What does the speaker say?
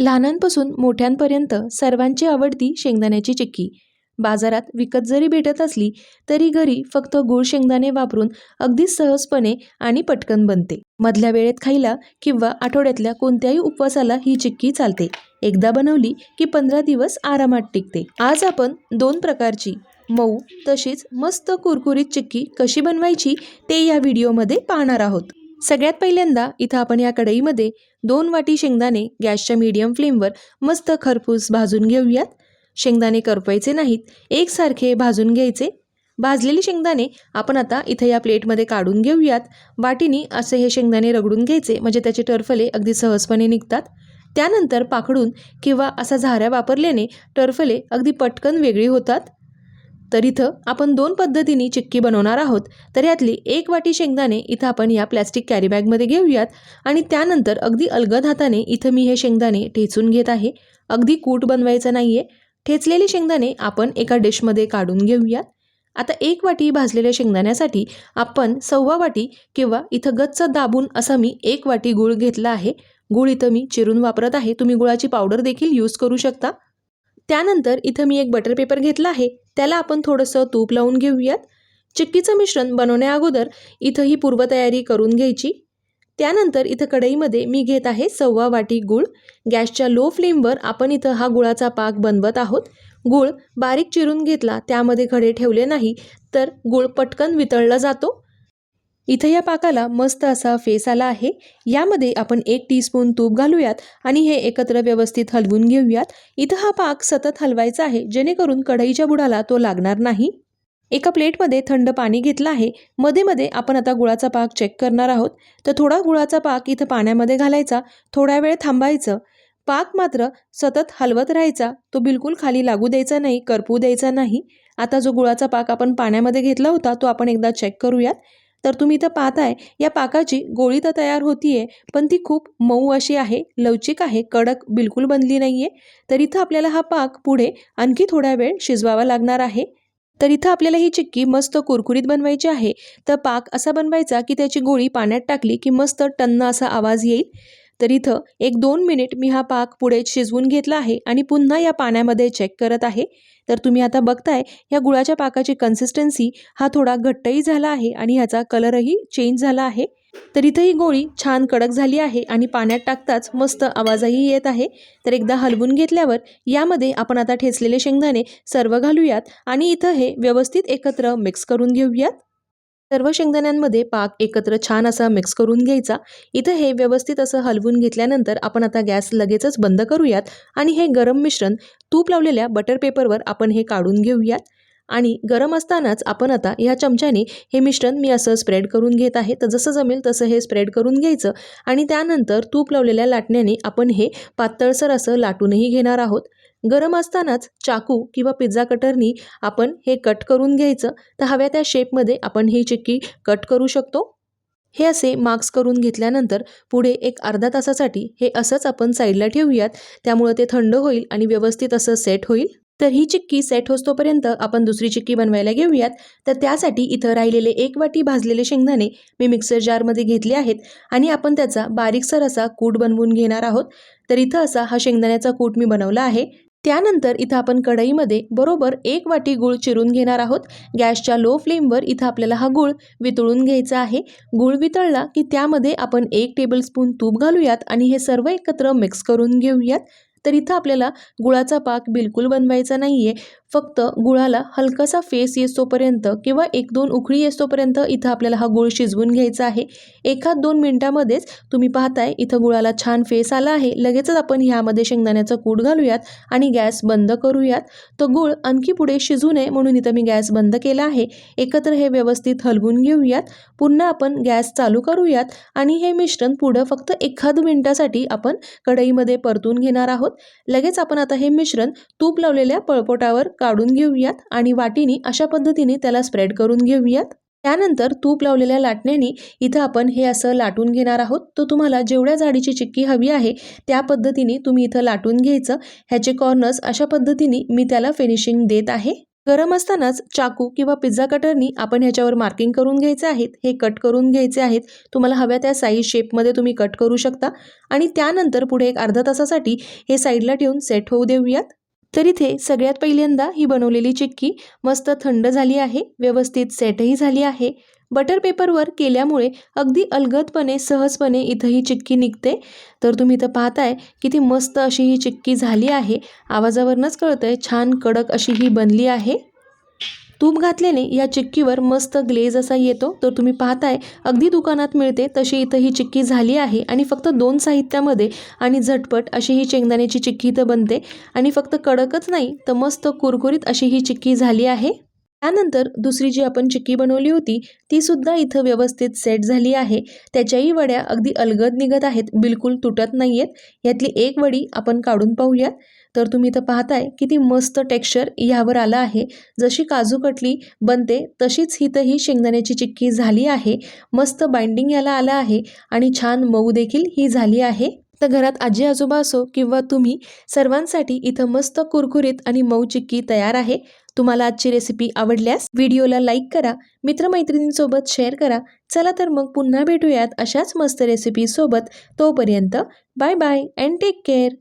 लहानांपासून मोठ्यांपर्यंत सर्वांची आवडती शेंगदाण्याची चिक्की. बाजारात विकत जरी भेटत असली तरी घरी फक्त गूळ शेंगदाणे वापरून अगदी सहजपणे आणि पटकन बनते. मधल्या वेळेत खायला किंवा आठवड्यातल्या कोणत्याही उपवासाला ही चिक्की चालते. एकदा बनवली की पंधरा दिवस आरामात टिकते. आज आपण दोन प्रकारची मऊ तशीच मस्त कुरकुरीत चिक्की कशी बनवायची ते या व्हिडिओमध्ये पाहणार आहोत. सगळ्यात पहिल्यांदा इथं आपण या कढईमध्ये दोन वाटी शेंगदाणे गॅसच्या मीडियम फ्लेमवर मस्त खरपूस भाजून घेऊयात. शेंगदाणे करपायचे नाहीत एकसारखे भाजून घ्यायचे. भाजलेले शेंगदाणे आपण आता इथं या प्लेटमध्ये काढून घेऊयात. वाटीनी असे हे शेंगदाणे रगडून घ्यायचे म्हणजे त्याचे टरफले अगदी सहजपणे निघतात. त्यानंतर पाखडून किंवा असा झाऱ्या वापरल्याने टरफले अगदी पटकन वेगळी होतात. तर इथं आपण दोन पद्धतीने चिक्की बनवणार आहोत. तर यातली एक वाटी शेंगदाणे इथं आपण या प्लॅस्टिक कॅरीबॅगमध्ये घेऊयात. आणि त्यानंतर अगदी अलगद हाताने इथं मी हे शेंगदाणे ठेचून घेत आहे. अगदी कूट बनवायचं नाही आहे ठेचलेले शेंगदाणे आपण एका डिशमध्ये काढून घेऊयात. आता एक वाटी भाजलेल्या शेंगदाण्यासाठी आपण सव्वा वाटी किंवा इथं गच्च दाबून असा मी एक वाटी गूळ घेतला आहे. गूळ इथं मी चिरून वापरत आहे. तुम्ही गुळाची पावडर देखील यूज करू शकता. त्यानंतर इथं मी एक बटर पेपर घेतला आहे. त्याला आपण थोडंसं तूप लावून घेऊयात. चिक्कीचं मिश्रण बनवण्या अगोदर इथं ही पूर्वतयारी करून घ्यायची. त्यानंतर इथं कढईमध्ये मी घेत आहे सव्वा वाटी गूळ. गॅसच्या लो फ्लेमवर आपण इथं हा गुळाचा पाक बनवत आहोत. गूळ बारीक चिरून घेतला त्यामध्ये खडे ठेवले नाही तर गूळ पटकन वितळला जातो. इथं या पाकाला मस्त असा फेस आला आहे. यामध्ये आपण एक टीस्पून तूप घालूयात आणि हे एकत्र व्यवस्थित हलवून घेऊयात. इथं हा पाक सतत हलवायचा आहे जेणेकरून कढईच्या बुडाला तो लागणार नाही. एका प्लेटमध्ये थंड पाणी घेतलं आहे. मध्ये मध्ये आपण आता गुळाचा पाक चेक करणार आहोत. तर थोडा गुळाचा पाक इथं पाण्यामध्ये घालायचा. थोड्या वेळ थांबायचं. पाक मात्र सतत हलवत राहायचा. तो बिलकुल खाली लागू द्यायचा नाही करपू द्यायचा नाही. आता जो गुळाचा पाक आपण पाण्यामध्ये घेतला होता तो आपण एकदा चेक करूयात. तर तुम्ही इथं पाहताय या पाकाची गोळी तर तयार होतीये पण ती खूप मऊ अशी आहे लवचिक आहे कडक बिलकुल बनली नाहीये. तर इथं आपल्याला हा पाक पुढे आणखी थोड्या वेळ शिजवावा लागणार आहे. तर इथं आपल्याला ही चिक्की मस्त कुरकुरीत बनवायची आहे. तर पाक असा बनवायचा की त्याची गोळी पाण्यात टाकली की मस्त टन्न असा आवाज येईल. तर इथं एक दोन मिनिट मी हा पाक पुढे शिजवून घेतला आहे आणि पुन्हा या पाण्यामध्ये चेक करत आहे. तर तुम्ही आता बघताय या गुळाच्या पाकाची कन्सिस्टन्सी हा थोडा घट्टही झाला आहे आणि ह्याचा कलरही चेंज झाला आहे. तर इथं ही गोळी छान कडक झाली आहे आणि पाण्यात टाकताच मस्त आवाजही येत आहे. तर एकदा हलवून घेतल्यावर यामध्ये आपण आता ठेचलेले शेंगदाणे सर्व घालूयात आणि इथं हे व्यवस्थित एकत्र मिक्स करून घेऊयात. सर्व शेंगदाण्यांमध्ये पाक एकत्र छान असा मिक्स करून घ्यायचा. इथं हे व्यवस्थित असं हलवून घेतल्यानंतर आपण आता गॅस लगेचच बंद करूयात आणि हे गरम मिश्रण तूप लावलेल्या बटर पेपरवर आपण हे काढून घेऊयात. आणि गरम असतानाच आपण आता ह्या चमच्याने हे मिश्रण मी असं स्प्रेड करून घेत आहे. तर जसं जमेल तसं हे स्प्रेड करून घ्यायचं. आणि त्यानंतर तूप लावलेल्या लाटण्याने आपण हे पातळसर असं लाटूनही घेणार आहोत. गरम असतानाच चाकू किंवा पिझ्झा कटरनी आपण हे कट करून घ्यायचं. तर हव्या त्या शेपमध्ये आपण ही चिक्की कट करू शकतो. हे असे मार्क्स करून घेतल्यानंतर पुढे एक अर्धा तासासाठी हे असंच आपण साईडला ठेवूयात. त्यामुळं ते थंड होईल आणि व्यवस्थित असं सेट होईल. तर ही चिक्की सेट होतोपर्यंत आपण दुसरी चिक्की बनवायला घेऊयात. तर त्यासाठी इथं राहिलेले एक वाटी भाजलेले शेंगदाणे मी मिक्सर जारमध्ये घेतले आहेत आणि आपण त्याचा बारीकसर असा कूट बनवून घेणार आहोत. तर इथं असा हा शेंगदाण्याचा कूट मी बनवला आहे. त्यानंतर इथं आपण कढईमध्ये बरोबर एक वाटी गूळ चिरून घेणार आहोत. गॅसच्या लो फ्लेमवर इथं आपल्याला हा गूळ वितळून घ्यायचा आहे. गूळ वितळला की त्यामध्ये आपण एक टेबलस्पून तूप घालूयात आणि हे सर्व एकत्र मिक्स करून घेऊयात. तर इथं आपल्याला गुळाचा पाक बिलकुल बनवायचा नाही आहे फक्त गुळाला हलकासा फेस येतोपर्यंत किंवा एक दोन उकळी येसोपर्यंत इथं आपल्याला हा गुळ शिजवून घ्यायचा आहे. एखाद दोन मिनटामध्येच तुम्ही पाहताय इथं गुळाला छान फेस आला आहे. लगेचच आपण ह्यामध्ये शेंगदाण्याचा कूट घालूयात आणि गॅस बंद करूयात. तर गुळ आणखी पुढे शिजू नये म्हणून इथं मी गॅस बंद केला आहे. एकत्र हे व्यवस्थित हलवून घेऊयात. पुन्हा आपण गॅस चालू करूयात आणि हे मिश्रण पुढं फक्त एखाद मिनटासाठी आपण कढईमध्ये परतून घेणार आहोत. लगेच आपण आता हे मिश्रण तूप लावलेल्या पळपोटावर काढून घेऊयात आणि वाटीनी अशा पद्धतीने त्याला स्प्रेड करून घेऊयात. त्यानंतर तूप लावलेल्या लाटण्याने इथं आपण हे असं लाटून घेणार आहोत. तर तुम्हाला जेवढ्या जाडीची चिक्की हवी आहे त्या पद्धतीने तुम्ही इथं लाटून घ्यायचं. ह्याचे कॉर्नर्स अशा पद्धतीने मी त्याला फिनिशिंग देत आहे. गरम असतानाच चाकू किंवा पिझ्झा कटरनी आपण ह्याच्यावर मार्किंग करून घ्यायचे आहेत. हे कट करून घ्यायचे आहेत. तुम्हाला हव्या त्या साईज शेपमध्ये तुम्ही कट करू शकता. आणि त्यानंतर पुढे एक अर्धा तासासाठी हे साईडला ठेवून सेट होऊ देऊयात. तर इथे सगळ्यात पहिल्यांदा ही बनवलेली चिक्की मस्त थंड झाली आहे व्यवस्थित सेटही झाली आहे. बटर पेपरवर केल्यामुळे अगदी अलगदपणे सहजपणे इथं ही चिक्की निघते. तर तुम्ही इथं पाहताय किती मस्त अशी ही चिक्की झाली आहे. आवाजावरनंच कळतंय छान कडक अशी ही बनली आहे. तूप घातल्याने या चिक्कीवर मस्त ग्लेज असा येतो. तर तुम्ही पाहताय अगदी दुकानात मिळते तशी इथं ही चिक्की झाली आहे आणि फक्त दोन साहित्यामध्ये आणि झटपट अशी ही शेंगदाण्याची चिक्की इथं बनते. आणि फक्त कडकच नाही तर मस्त कुरकुरीत अशी ही चिक्की झाली आहे. त्यानंतर दुसरी जी आपण चिक्की बनवली होती ती सुद्धा इथं व्यवस्थित सेट झाली आहे. त्याच्याही वड्या अगदी अलगद निघत आहेत बिलकुल तुटत नाही आहेत यातली एक वडी आपण काढून पाहूयात. तर तुम्ही इथं पाहताय किती मस्त टेक्स्चर ह्यावर आलं आहे. जशी काजू कटली बनते तशीच इथं ही शेंगदाण्याची चिक्की झाली आहे. मस्त बाइंडिंग याला आलं आहे आणि छान मऊ देखील ही झाली आहे. तर घरात आजी आजोबा असो किंवा तुम्ही सर्वांसाठी इथं मस्त कुरकुरीत आणि मऊ चिक्की तयार आहे. तुम्हाला आजची रेसिपी आवडल्यास व्हिडिओला लाईक करा मित्रमैत्रिणींसोबत शेअर करा. चला तर मग पुन्हा भेटूयात अशाच मस्त रेसिपीसोबत तोपर्यंत bye bye and take care